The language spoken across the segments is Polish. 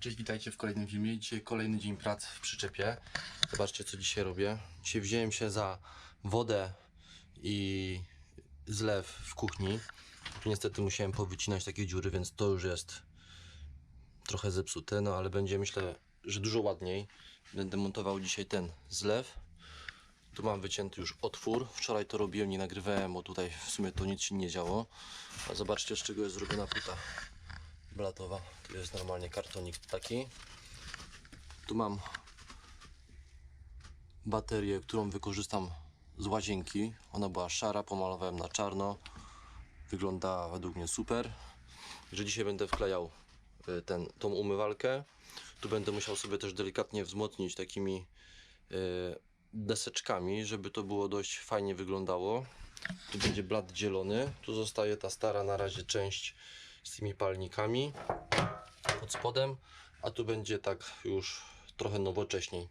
Cześć, witajcie w kolejnym filmie. Dzisiaj kolejny dzień pracy w przyczepie. Zobaczcie, co dzisiaj robię. Dzisiaj wziąłem się za wodę i zlew w kuchni. Niestety musiałem powycinać takie dziury, więc to już jest trochę zepsute, no ale będzie myślę, że dużo ładniej. Będę montował dzisiaj ten zlew. Tu mam wycięty już otwór. Wczoraj to robiłem, nie nagrywałem, bo tutaj w sumie to nic się nie działo. A zobaczcie, z czego jest zrobiona płyta blatowa. Tu jest normalnie kartonik taki. Tu mam baterię, którą wykorzystam z łazienki. Ona była szara, pomalowałem na czarno. Wygląda według mnie super. Że dzisiaj będę wklejał y, ten, tą umywalkę. Tu będę musiał sobie też delikatnie wzmocnić takimi y, deseczkami, żeby to było dość fajnie wyglądało. Tu będzie blat dzielony. Tu zostaje ta stara na razie część z tymi palnikami pod spodem, a tu będzie tak już trochę nowocześniej.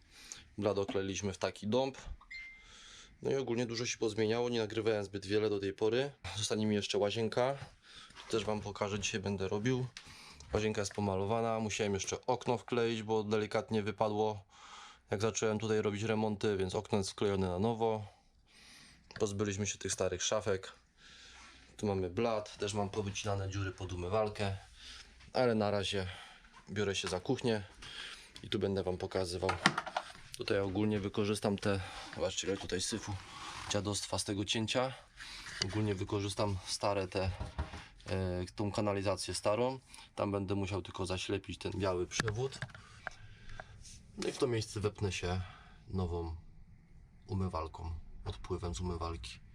Blat okleiliśmy w taki dąb. No i ogólnie dużo się pozmieniało, nie nagrywałem zbyt wiele do tej pory. Zostanie mi jeszcze łazienka. Też Wam pokażę, dzisiaj będę robił. Łazienka jest pomalowana, musiałem jeszcze okno wkleić, bo delikatnie wypadło jak zacząłem tutaj robić remonty, więc okno jest wklejone na nowo. Pozbyliśmy się tych starych szafek. Tu mamy blat, też mam powycinane dziury pod umywalkę, ale na razie biorę się za kuchnię i tu będę Wam pokazywał. Tutaj ogólnie wykorzystam te, zobaczcie ile tutaj syfu, dziadostwa z tego cięcia. Ogólnie wykorzystam stare te, e, tą kanalizację starą. Tam będę musiał tylko zaślepić ten biały przewód. No i w to miejsce wepnę się nową umywalką, odpływem z umywalki.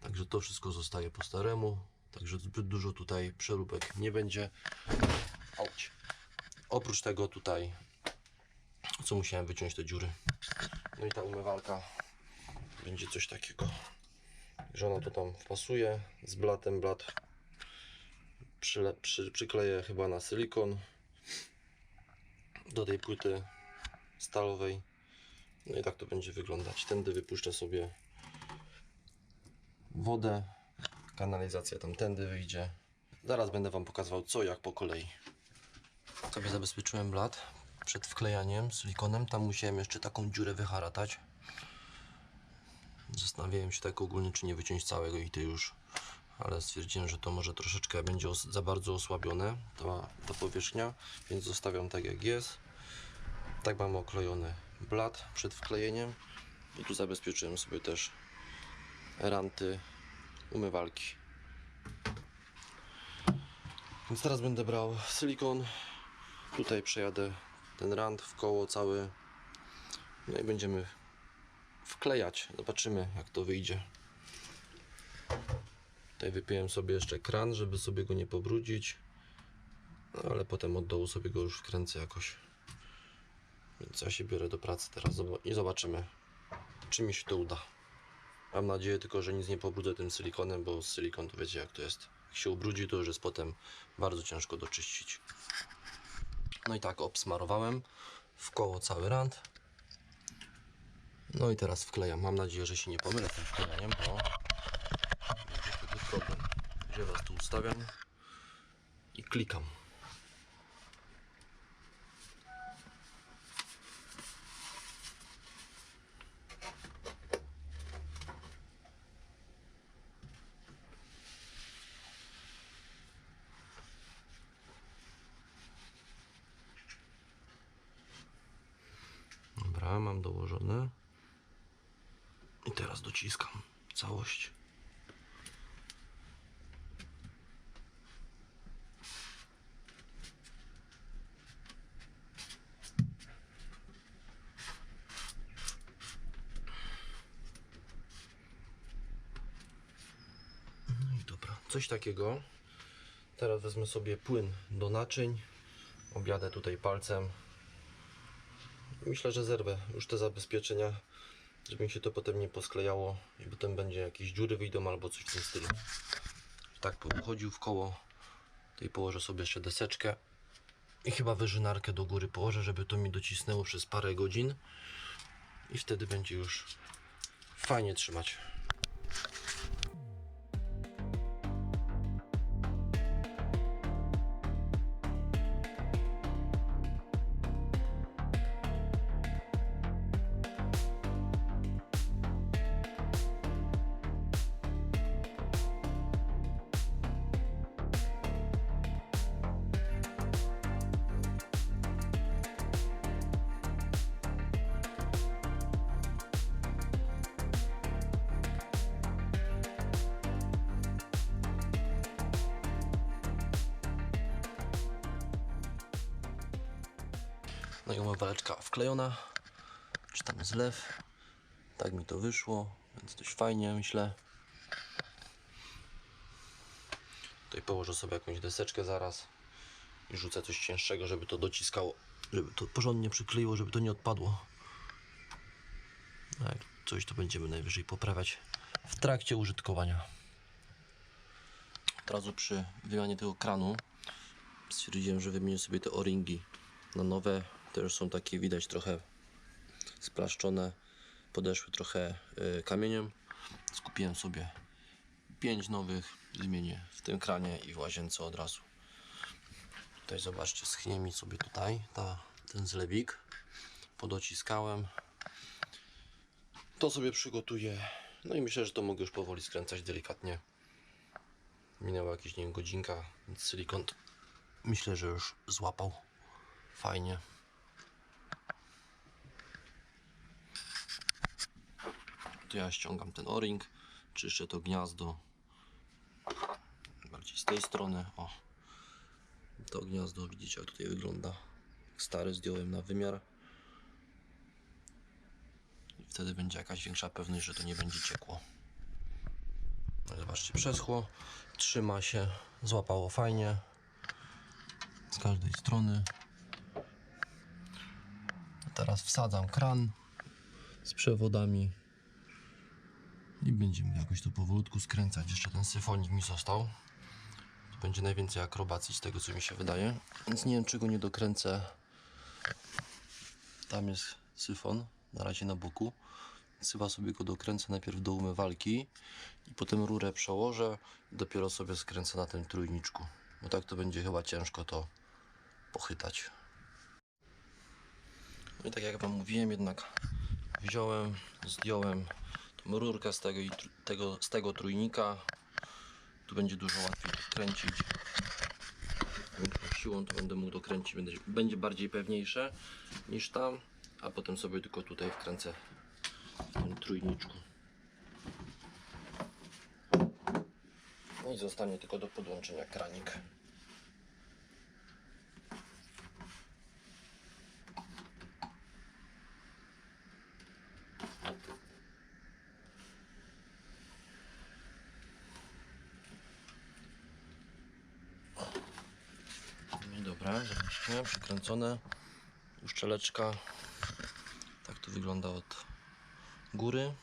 Także to wszystko zostaje po staremu. Także zbyt dużo tutaj przeróbek nie będzie. Oprócz tego tutaj, co musiałem wyciąć te dziury. No i ta umywalka będzie coś takiego, że ona to tam wpasuje z blatem. Blat przyle, przy, przykleję chyba na silikon do tej płyty stalowej. No i tak to będzie wyglądać. Tędy wypuszczę sobie wodę. Kanalizacja tamtędy wyjdzie. Zaraz będę Wam pokazywał co jak po kolei. Sobie zabezpieczyłem blat przed wklejaniem silikonem. Tam musiałem jeszcze taką dziurę wyharatać. Zastanawiałem się tak ogólnie, czy nie wyciąć całego i ty już. Ale stwierdziłem, że to może troszeczkę będzie za bardzo osłabione, ta, ta powierzchnia, więc zostawiam tak jak jest. Tak mam oklejony blat przed wklejeniem. I tu zabezpieczyłem sobie też ranty umywalki. Więc teraz będę brał silikon. Tutaj przejadę ten rant w koło cały. No i będziemy wklejać. Zobaczymy jak to wyjdzie. Tutaj wypiłem sobie jeszcze kran, żeby sobie go nie pobrudzić. No, ale potem od dołu sobie go już wkręcę jakoś. Więc ja się biorę do pracy teraz i zobaczymy, czy mi się to uda. Mam nadzieję tylko, że nic nie pobrudzę tym silikonem, bo silikon to wiecie jak to jest. Jak się ubrudzi, to już jest potem bardzo ciężko doczyścić. No i tak obsmarowałem w koło cały rant. No i teraz wklejam. Mam nadzieję, że się nie pomylę tym wklejaniem, bo będzie wtedy problem. Gdzie was tu ustawiam i klikam. Mam dołożone. I teraz dociskam całość. No i dobra, coś takiego. Teraz wezmę sobie płyn do naczyń. Objadę tutaj palcem. Myślę, że zerwę już te zabezpieczenia, żeby mi się to potem nie posklejało i potem będzie jakieś dziury wyjdą albo coś w tym stylu. Tak pochodził w koło. Tutaj położę sobie jeszcze deseczkę i chyba wyżynarkę do góry położę, żeby to mi docisnęło przez parę godzin i wtedy będzie już fajnie trzymać. No i wklejona, czy tam zlew. Tak mi to wyszło, więc dość fajnie myślę. Tutaj położę sobie jakąś deseczkę zaraz i rzucę coś cięższego, żeby to dociskało, żeby to porządnie przykleiło, żeby to nie odpadło. A jak coś to będziemy najwyżej poprawiać w trakcie użytkowania. Od razu przy wymianie tego kranu stwierdziłem, że wymienię sobie te o-ringi na nowe. Też są takie widać trochę splaszczone, podeszły trochę y, kamieniem. Skupiłem sobie 5 nowych, wymienię w tym kranie i w łazience od razu. Tutaj zobaczcie, schnie mi sobie tutaj ta, ten zlewik. Podociskałem. To sobie przygotuję. No i myślę, że to mogę już powoli skręcać delikatnie. Minęła jakieś, nie wiem, godzinka, więc silikon myślę, że już złapał fajnie. To ja ściągam ten o-ring, czyszczę to gniazdo. Bardziej z tej strony, o. To gniazdo, widzicie jak tutaj wygląda. Stary zdjąłem na wymiar. I wtedy będzie jakaś większa pewność, że to nie będzie ciekło. Zobaczcie, przeschło, trzyma się, złapało fajnie z każdej strony. Teraz wsadzam kran z przewodami i będziemy jakoś to powolutku skręcać. Jeszcze ten syfonik mi został. To będzie najwięcej akrobacji z tego co mi się wydaje. Więc nie wiem czy go nie dokręcę. Tam jest syfon, na razie na boku. Chyba sobie go dokręcę najpierw do umywalki i potem rurę przełożę i dopiero sobie skręcę na tym trójniczku. Bo tak to będzie chyba ciężko to pochytać. No i tak jak Wam mówiłem, jednak wziąłem, zdjąłem rurkę z tego, tego, z tego trójnika. Tu będzie dużo łatwiej kręcić. Większą siłą to będę mógł dokręcić, będzie, będzie bardziej pewniejsze niż tam, a potem sobie tylko tutaj wkręcę w tym trójniczku. No i zostanie tylko do podłączenia kranik. No i dobra, zobaczcie, przykręcone. Uszczeleczka. Tak to wygląda od góry.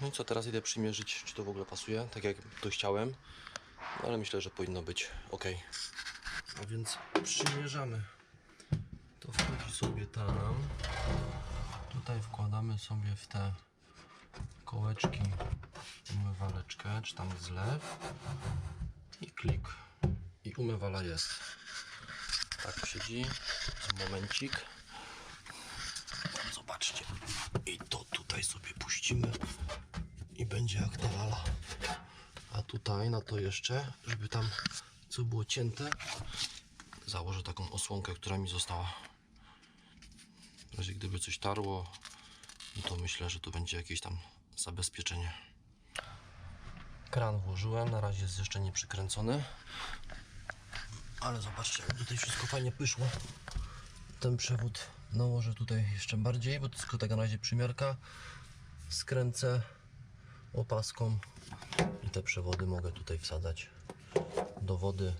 No i co, teraz idę przymierzyć, czy to w ogóle pasuje, tak jak to chciałem. No ale myślę, że powinno być ok. A więc przymierzamy. To wchodzi sobie tam. Tutaj wkładamy sobie w te kołeczki umywaleczkę, czy tam zlew i klik i umywala jest. Tak siedzi. Momencik. Zobaczcie. I to tutaj sobie puścimy. I będzie jak ta lala. A tutaj na to jeszcze żeby tam co było cięte założę taką osłonkę która mi została. W razie gdyby coś tarło no to myślę, że to będzie jakieś tam zabezpieczenie. Kran włożyłem, na razie jest jeszcze nie przykręcony. Ale zobaczcie, tutaj wszystko fajnie pyszło. Ten przewód nałożę tutaj jeszcze bardziej, bo to tylko tak na razie przymiarka. Skręcę opaską i te przewody mogę tutaj wsadzać do wody.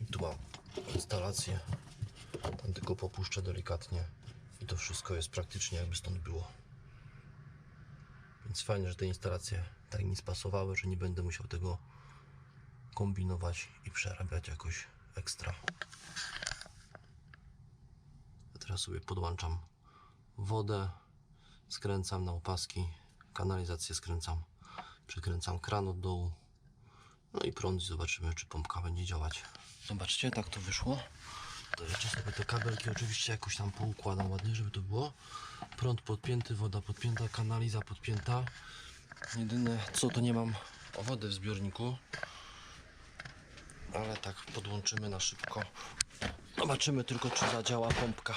I tu mam instalację. Tam tylko popuszczę delikatnie i to wszystko jest praktycznie jakby stąd było. Więc fajnie, że te instalacje tak mi spasowały, że nie będę musiał tego kombinować i przerabiać jakoś ekstra. A teraz sobie podłączam wodę, skręcam na opaski, kanalizację skręcam, przykręcam kran od dołu. No i prąd i zobaczymy, czy pompka będzie działać. Zobaczcie, tak to wyszło. To jeszcze sobie te kabelki oczywiście jakoś tam poukładam ładnie, żeby to było. Prąd podpięty, woda podpięta, kanaliza podpięta. Jedyne co to nie mam wody w zbiorniku. Ale tak podłączymy na szybko. Zobaczymy tylko czy zadziała pompka.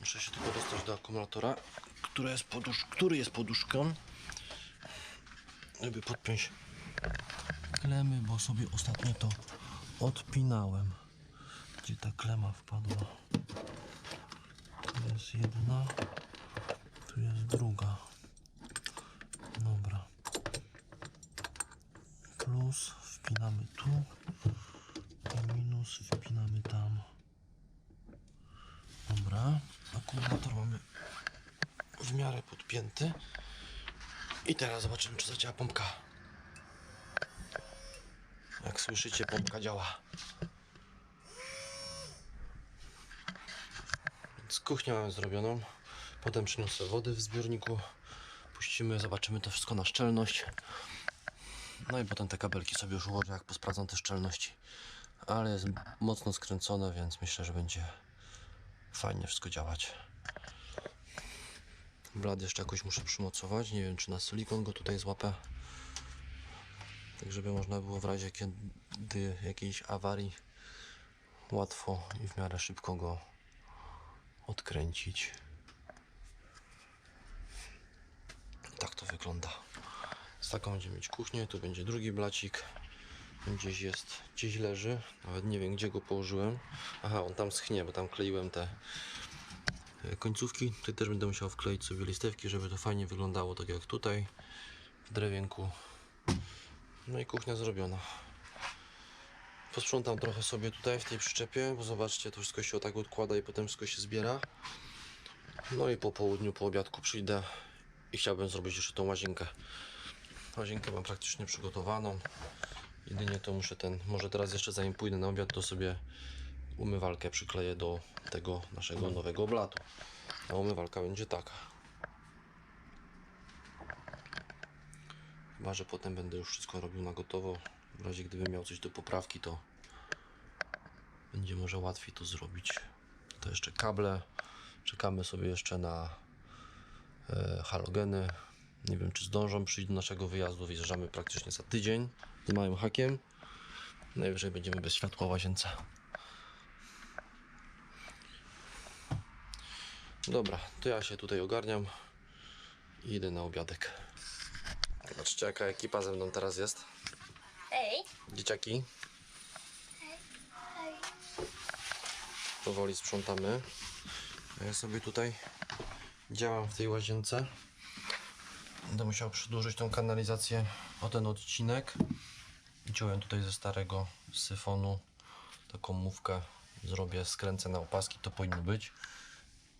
Muszę się tylko dostać do akumulatora, który jest, podusz który jest poduszką. Żeby podpiąć klemy, bo sobie ostatnio to odpinałem. Gdzie ta klema wpadła? Tu jest jedna, tu jest druga. Dobra. Plus wpinamy tu minus wpinamy tam. Dobra. Akumulator mamy w miarę podpięty. I teraz zobaczymy, czy zadziała pompka. Jak słyszycie, pompka działa. Więc kuchnię mamy zrobioną. Potem przyniosę wody w zbiorniku. Puścimy, zobaczymy to wszystko na szczelność. No i potem te kabelki sobie już ułożę, jak posprawdzam te szczelności. Ale jest mocno skręcone, więc myślę, że będzie fajnie wszystko działać. Blad jeszcze jakoś muszę przymocować. Nie wiem, czy na silikon go tutaj złapę. Tak, żeby można było w razie kiedy jakiejś awarii łatwo i w miarę szybko go odkręcić. Tak to wygląda. Z taką będziemy mieć kuchnię. Tu będzie drugi blacik. Gdzieś jest, gdzieś leży. Nawet nie wiem, gdzie go położyłem. Aha, on tam schnie, bo tam kleiłem te e, końcówki. Tutaj też będę musiał wkleić sobie listewki, żeby to fajnie wyglądało, tak jak tutaj w drewienku. No i kuchnia zrobiona. Posprzątam trochę sobie tutaj w tej przyczepie, bo zobaczcie, to wszystko się tak odkłada i potem wszystko się zbiera. No i po południu, po obiadku przyjdę i chciałbym zrobić jeszcze tą łazienkę. Łazienkę mam praktycznie przygotowaną. Jedynie to muszę ten, może teraz jeszcze zanim pójdę na obiad, to sobie umywalkę przykleję do tego naszego nowego blatu. A umywalka będzie taka. Chyba, że potem będę już wszystko robił na gotowo. W razie gdybym miał coś do poprawki, to będzie może łatwiej to zrobić. To jeszcze kable. Czekamy sobie jeszcze na e, halogeny. Nie wiem, czy zdążą przyjść do naszego wyjazdu. Wyjeżdżamy praktycznie za tydzień z małym hakiem. Najwyżej będziemy bez światła w łazience. Dobra, to ja się tutaj ogarniam i idę na obiadek. Zobaczcie, jaka ekipa ze mną teraz jest. Hej. Dzieciaki. Powoli sprzątamy. A ja sobie tutaj działam w tej łazience. Będę musiał przedłużyć tą kanalizację o ten odcinek. Wziąłem tutaj ze starego syfonu taką mówkę. Zrobię, skręcę na opaski, to powinno być.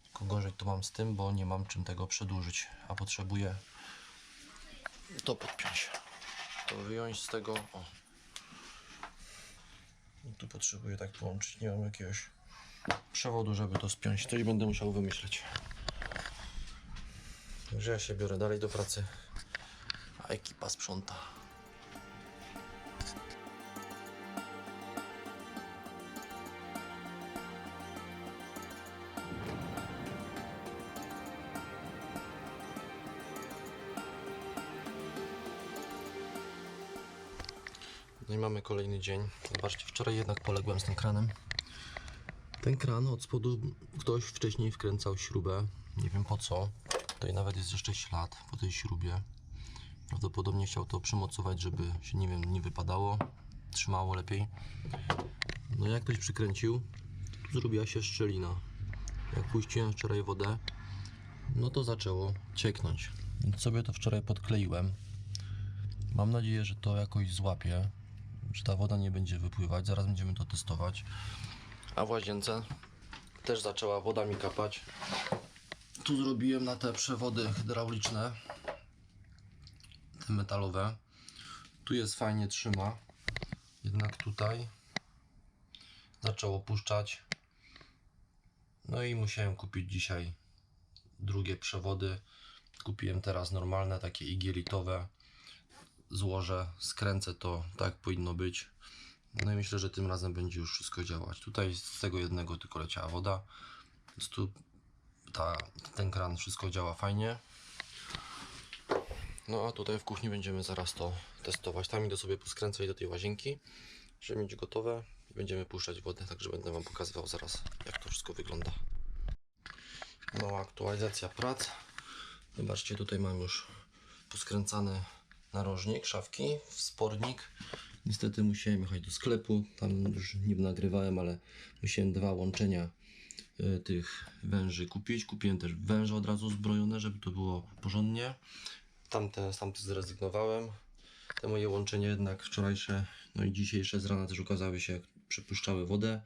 Tylko gorzej to mam z tym, bo nie mam czym tego przedłużyć, a potrzebuję to podpiąć. To wyjąć z tego. O. I tu potrzebuję tak połączyć. Nie mam jakiegoś przewodu, żeby to spiąć. Coś będę musiał wymyśleć. Także ja się biorę dalej do pracy, a ekipa sprząta. No i mamy kolejny dzień. Zobaczcie, wczoraj jednak poległem z tym kranem. Ten kran od spodu ktoś wcześniej wkręcał śrubę. Nie wiem po co. Tutaj nawet jest jeszcze ślad po tej śrubie. Prawdopodobnie chciał to przymocować, żeby się nie wiem, nie wypadało. Trzymało lepiej. No jak ktoś przykręcił, tu zrobiła się szczelina. Jak puściłem wczoraj wodę, no to zaczęło cieknąć. Więc sobie to wczoraj podkleiłem. Mam nadzieję, że to jakoś złapie, że ta woda nie będzie wypływać. Zaraz będziemy to testować. A w łazience też zaczęła woda mi kapać. Tu zrobiłem na te przewody hydrauliczne, te metalowe. Tu jest fajnie trzyma, jednak tutaj zaczęło puszczać. No i musiałem kupić dzisiaj drugie przewody. Kupiłem teraz normalne, takie igielitowe złożę, skręcę to tak powinno być. No i myślę, że tym razem będzie już wszystko działać. Tutaj z tego jednego tylko leciała woda. Więc tu ta, ten kran wszystko działa fajnie. No a tutaj w kuchni będziemy zaraz to testować. Tam idę sobie poskręcać do tej łazienki, żeby mieć gotowe. I będziemy puszczać wodę, także będę Wam pokazywał zaraz jak to wszystko wygląda. Mała aktualizacja prac. Zobaczcie, tutaj mam już poskręcany narożnik, szafki, wspornik. Niestety musiałem jechać do sklepu, tam już nie nagrywałem, ale musiałem dwa łączenia tych węży kupić. Kupiłem też węże od razu zbrojone, żeby to było porządnie. Tamte, z tamtych zrezygnowałem. Te moje łączenia jednak wczorajsze, no i dzisiejsze z rana też okazały się, jak przepuszczały wodę.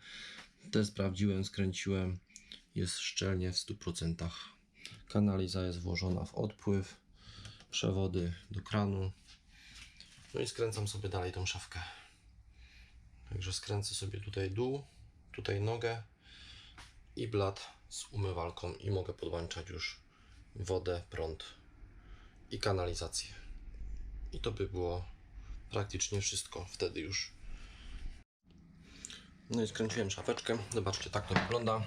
Te sprawdziłem, skręciłem. Jest szczelnie w 100%. Kanaliza jest włożona w odpływ, przewody do kranu. No i skręcam sobie dalej tą szafkę. Także skręcę sobie tutaj dół, tutaj nogę i blat z umywalką i mogę podłączać już wodę, prąd i kanalizację. I to by było praktycznie wszystko wtedy już. No i skręciłem szafeczkę. Zobaczcie, tak to wygląda.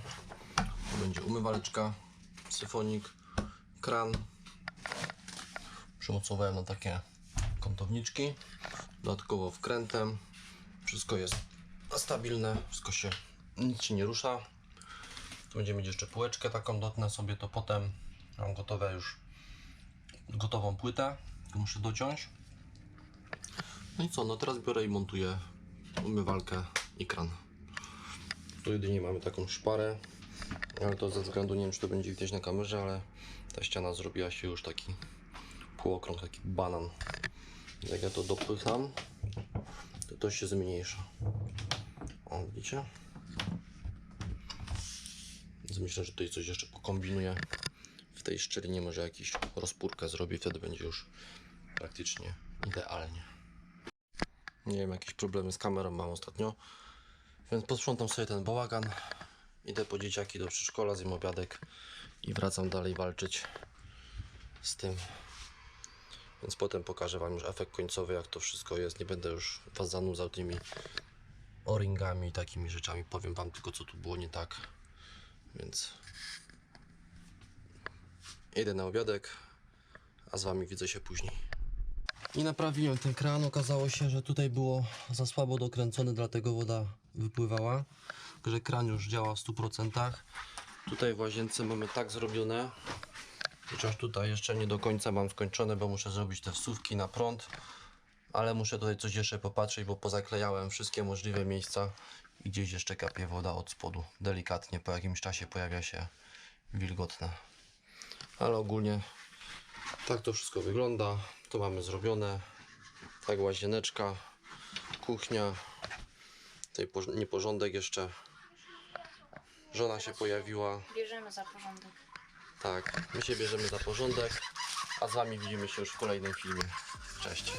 Tu będzie umywaleczka, syfonik, kran. Przymocowałem na takie kątowniczki. Dodatkowo wkrętem. Wszystko jest stabilne, wszystko się, nic się nie rusza. Będziemy mieć jeszcze półeczkę taką, dotnę sobie to potem. Mam gotowe już, gotową płytę. Muszę dociąć. No i co, no teraz biorę i montuję umywalkę i kran. Tu jedynie mamy taką szparę, ale to ze względu, nie wiem czy to będzie widać na kamerze, ale ta ściana zrobiła się już taki półokrąg, taki banan. Jak ja to dopycham, to to się zmniejsza. O, widzicie? Więc myślę, że tutaj coś jeszcze pokombinuję. W tej szczelinie może jakiś rozpórkę zrobię, wtedy będzie już praktycznie idealnie. Nie wiem, jakieś problemy z kamerą mam ostatnio. Więc posprzątam sobie ten bałagan. Idę po dzieciaki do przedszkola, zjem obiadek i wracam dalej walczyć z tym. Więc potem pokażę Wam już efekt końcowy, jak to wszystko jest. Nie będę już Was zanudzał tymi o-ringami i takimi rzeczami. Powiem Wam tylko, co tu było nie tak. Więc idę na obiadek, a z Wami widzę się później. I naprawiłem ten kran. Okazało się, że tutaj było za słabo dokręcone, dlatego woda wypływała. Że kran już działa w 100%. Tutaj w łazience mamy tak zrobione. Chociaż tutaj jeszcze nie do końca mam skończone, bo muszę zrobić te wsówki na prąd. Ale muszę tutaj coś jeszcze popatrzeć, bo pozaklejałem wszystkie możliwe miejsca i gdzieś jeszcze kapie woda od spodu. Delikatnie po jakimś czasie pojawia się wilgotne. Ale ogólnie tak to wszystko wygląda. To mamy zrobione. Tak łazieneczka, kuchnia. Tutaj porz- nieporządek jeszcze. Żona się pojawiła. Bierzemy za porządek. Tak, my się bierzemy za porządek. A z wami widzimy się już w kolejnym filmie. Cześć.